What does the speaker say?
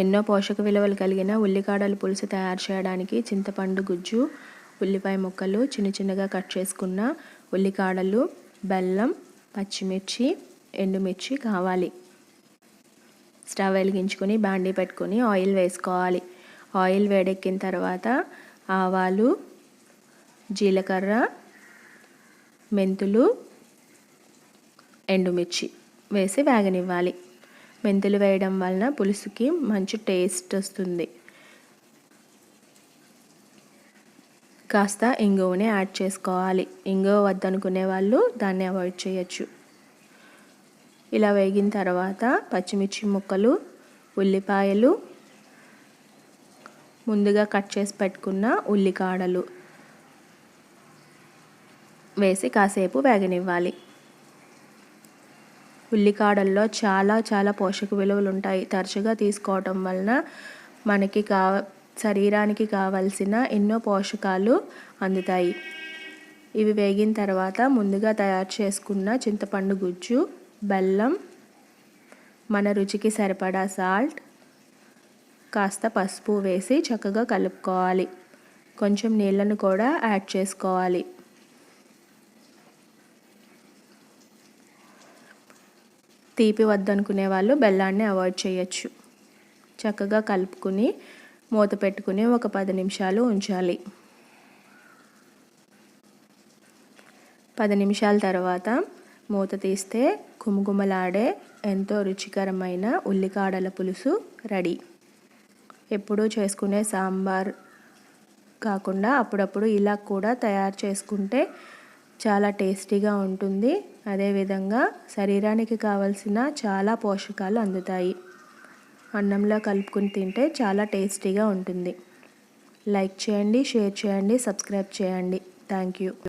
ఎన్నో పోషక విలువలు కలిగిన ఉల్లికాడల పులుసు తయారు చేయడానికి చింతపండు గుజ్జు ఉల్లిపాయ ముక్కలు చిన్న చిన్నగా కట్ చేసుకున్న ఉల్లికాడలు బెల్లం పచ్చిమిర్చి ఎండుమిర్చి కావాలి. స్టవ్ వెలిగించుకొని బాండీ పెట్టుకొని ఆయిల్ వేసుకోవాలి. ఆయిల్ వేడెక్కిన తర్వాత ఆవాలు జీలకర్ర మెంతులు ఎండుమిర్చి వేసి వేగనివ్వాలి. మెంతులు వేయడం వలన పులుసుకి మంచి టేస్ట్ వస్తుంది. కాస్త ఇంగువని యాడ్ చేసుకోవాలి. ఇంగువ వద్దనుకునే వాళ్ళు దాన్ని అవాయిడ్ చేయొచ్చు. ఇలా వేగిన తర్వాత పచ్చిమిర్చి ముక్కలు ఉల్లిపాయలు ముందుగా కట్ చేసి పెట్టుకున్న ఉల్లికాడలు వేసి కాసేపు వేగనివ్వాలి. ఉల్లికాడల్లో చాలా చాలా పోషక విలువలు ఉంటాయి. తరచుగా తీసుకోవటం వలన మనకి కా శరీరానికి కావలసిన ఎన్నో పోషకాలు అందుతాయి. ఇవి వేగిన తర్వాత ముందుగా తయారు చేసుకున్న చింతపండు గుజ్జు బెల్లం మన రుచికి సరిపడా సాల్ట్ కాస్త పసుపు వేసి చక్కగా కలుపుకోవాలి. కొంచెం నీళ్ళను కూడా యాడ్ చేసుకోవాలి. తీపి వద్దనుకునే వాళ్ళు బెల్లాన్ని అవాయిడ్ చేయొచ్చు. చక్కగా కలుపుకుని మూత పెట్టుకుని ఒక పది నిమిషాలు ఉంచాలి. పది నిమిషాల తర్వాత మూత తీస్తే కుమకుమలాడే ఎంతో రుచికరమైన ఉల్లికాడల పులుసు రెడీ. ఎప్పుడూ చేసుకునే సాంబార్ కాకుండా అప్పుడప్పుడు ఇలా కూడా తయారు చేసుకుంటే చాలా టేస్టీగా ఉంటుంది. అదేవిధంగా శరీరానికి కావలసిన చాలా పోషకాలు అందుతాయి. అన్నంలో కలుపుకుని తింటే చాలా టేస్టీగా ఉంటుంది. లైక్ చేయండి షేర్ చేయండి సబ్స్క్రైబ్ చేయండి. Thank you.